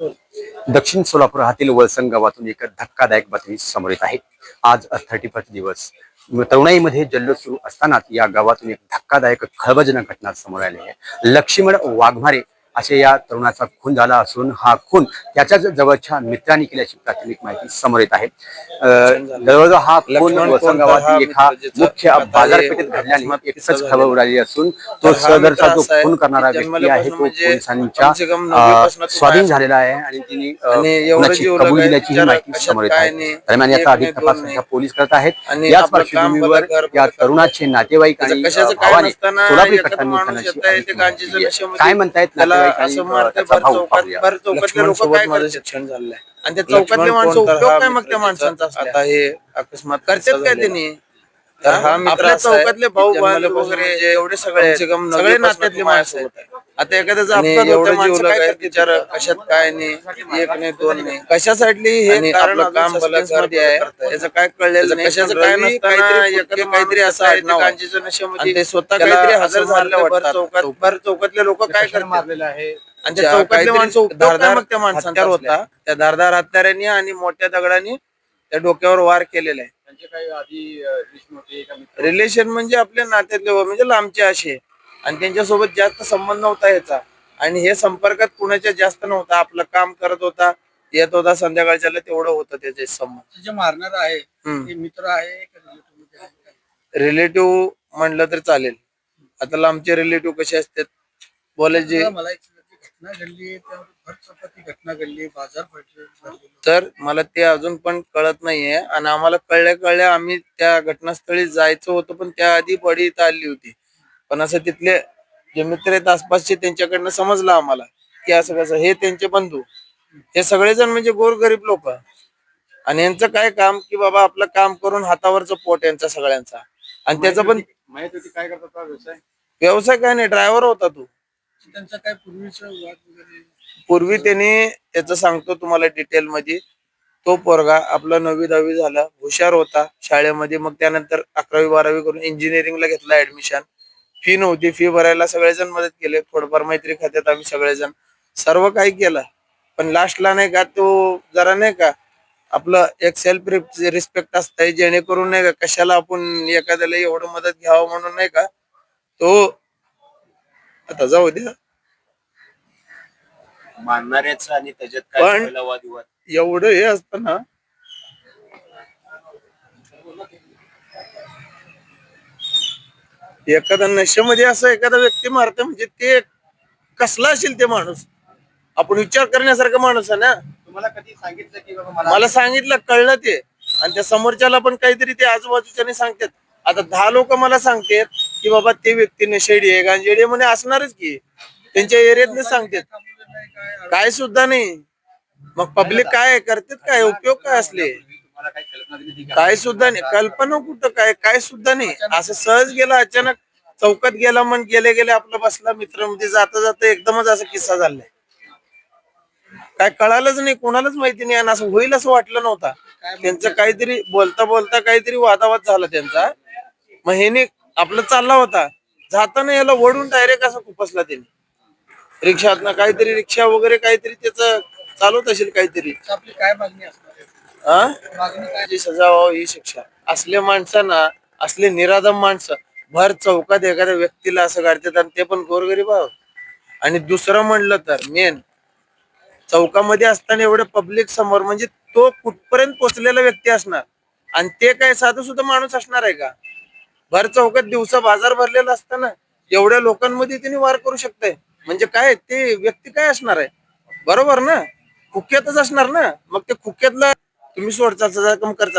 दक्षिण सोलापूर हातील वळसंग गावातून एक धक्कादायक बातमी समोर येत आहे. आज थर्टी फर्स्ट दिवस. तरुणाईमध्ये जल्लोष सुरू असतानाच या गावातून एक धक्कादायक खळबजनक घटना समोर आली आहे. लक्ष्मण वाघमारे असे या तरुणाचा खून झाला असून हा खून त्याच्याच जवळच्या मित्रांनी केल्याची प्राथमिक माहिती समोर येत आहे. जवळजवळ हा खून लक्ष्मण वळसंग कोणता? गावातील हा एका मुख्य बाजारपेठेत घडल्याने एकच उडाली असून तो सदरचा जो खून करणारा व्यक्ती आहे तो म्हणजे पोलिसांच्या स्वाधीन झालेला आहे आणि तिने कबुली दिल्याची ही माहिती समोर येत आहे. दरम्यान याचा अधिक तपास. पोलीस करत आहेत. याच पार्श्वभूमीवर या. तरुणाचे नातेवाईक आणि सोलापूर काय म्हणतायत असं त्याचा भर भाऊ चौकात पाहूया. भर चौकातले लक्ष्मण लोक सोबत काय माझं करतात शिक्षण झालंय आणि त्या चौकातले लक्ष्मण माणसं कोण तर उपयोग हा काय मग त्या मित्र माणसांचा असल्या? आता हे अकस्मात करतात काय. त्यांनी तर हा मित्र आपल्या असा आहे चौकातले भाऊ बांधव वगैरे म्हणजे एवढे सगळे कम सगळे नववीपासून नात्यातले माझ्यासोबत आहे. आता एखाद्याचा आणि अपघात होतोय, माणसं काय? बिचारा कशात काय नाही? एक नाही दोन नाही. कशासाठी हे आणि कारण आपलं काम बलात्कारमध्ये आहे. त्याचं काय कळलेलं नाही. कशाचं काय नसताना काहीतरी एखादा असं आहे. गांजीच्या नशेमध्ये आणि ते स्वतः त्याला काहीतरी हजर असं झालं मारलं भर वाटतं. चौकात. भर चौकातले लोक काय करतात मारलेलं आहे? आणि त्या चौकातले काहीतरी माणसं धारदार मग त्या माणसांचा हत्यार होता. त्या धारदार हत्यारांनी आणि मोठ्या दगडांनी त्या डोक्यावर वार केलेला आहे. त्यांचे काही आधी? रिलेशन म्हणजे आपल्या नात्यातले व- म्हणजे लांबचे असे. आणि त्यांच्यासोबत जास्त संबंध नव्हता याचा आणि हे संपर्कात कुणाच्या जास्त नव्हता आपलं काम करत होता येत होता संध्याकाळच्या तेवढं होतं त्याचे संबंध जे मारणार आहे. ते मित्र आहे? रिलेटिव्ह म्हणलं तर चालेल आता लांबचे रिलेटिव्ह कसे असतात बोलायचे मला एक घटना घडली घटना बाजार. तर मला ते अजून पण कळत नाहीये आणि आम्हाला कळल्या कळल्या आम्ही त्या घटनास्थळी जायचं होतं पण त्याआधी बडी इथं आली होती पण असं तिथले जे मित्र आहेत आसपासचे त्यांच्याकडनं समजलं आम्हाला की असं कसं हे त्यांचे बंधू. हे सगळेजण म्हणजे गोरगरीब लोक. आणि यांचं काय काम की बाबा आपलं काम करून हातावरचं पोट यांचा सगळ्यांचा. आणि त्याचं पण माहीत होती काय करतात व्यवसाय? व्यवसाय काय नाही ड्रायव्हर होता तू. त्यांचा काय पूर्वीचा वाद वगैरे? पूर्वी त्यांनी त्याचं सांगतो तुम्हाला डिटेल मध्ये. तो पोरगा आपला नववी दहावी झाला हुशार होता शाळेमध्ये. मग त्यानंतर अकरावी बारावी करून इंजिनिअरिंगला घेतला ऍडमिशन फी नव्हती. फी भरायला सगळेजण मदत केले. थोडंफार मैत्री खात्यात आम्ही सगळेजण. सर्व काही केलं. पण लास्टला नाही का तो जरा नाही का आपलं एक सेल्फ रिस्पेक्ट असतंय जेणेकरून नाही का कशाला आपण एखाद्याला एवढं मदत घ्यावं म्हणून नाही का तो आता जाऊ द्या. मारणाऱ्याचा आणि त्याच्यात काय पण- वादविवाद? एवढं हे असतं ना एखादा नशेमध्ये असं एखादा व्यक्ती मारत म्हणजे ते कसला असेल ते माणूस? आपण विचार करण्यासारखा माणूस आहे ना? तुम्हाला कधी सांगितलं की बाबा मला मला सांगितलं कळलं ते. आणि त्या समोरच्याला पण काहीतरी ते आजूबाजूच्याने सांगतात. आता दहा लोक मला सांगतात की बाबा ते व्यक्ती नशेडी आहे गांजेडी आहे म्हणे असणारच की. त्यांच्या एरियातले सांगतात. नाही काय काय सुद्धा नाही. मग पब्लिक काय करतात काय उपयोग काय असले? तुम्हाला काही काय सुद्धा नाही. कल्पना कुठं काय काय सुद्धा नाही. असं सहज गेला अचानक चौकात गेला म्हण गेले गेले आपला बसला मित्र म्हणजे जाता जाता एकदमच असा किस्सा झालाय. काय कळालंच नाही कोणालाच माहिती नाही. आणि असं होईल असं वाटलं नव्हता. त्यांचं काहीतरी बोलता बोलता काहीतरी वादावाद झाला त्यांचा. मग हेने आपला चालला होता. जाताना याला वडून डायरेक्ट असं खुपसला त्यांनी. रिक्षातनं काहीतरी रिक्षा वगैरे काहीतरी त्याचं चालवत असेल काहीतरी. आपली काय मागणी असणार? जी सजा व्हावी ही शिक्षा. असले माणसांना असले निरादम माणसं भर चौकात एखाद्या व्यक्तीला असं काढतात आणि ते पण गोरगरीब आहोत. आणि दुसरं म्हणलं तर मेन चौकामध्ये असताना एवढं पब्लिक समोर म्हणजे तो कुठपर्यंत पोचलेला व्यक्ती असणार? आणि ते काय साधं सुद्धा माणूस असणार आहे का? भर चौकात दिवसा बाजार भरलेला असताना एवढ्या लोकांमध्ये त्यांनी वार करू शकते म्हणजे काय ते व्यक्ती काय असणार आहे? बरोबर ना? खुक्यातच असणार ना? मग ते खुक्यातला तुम्ही सोडचा कम करचाल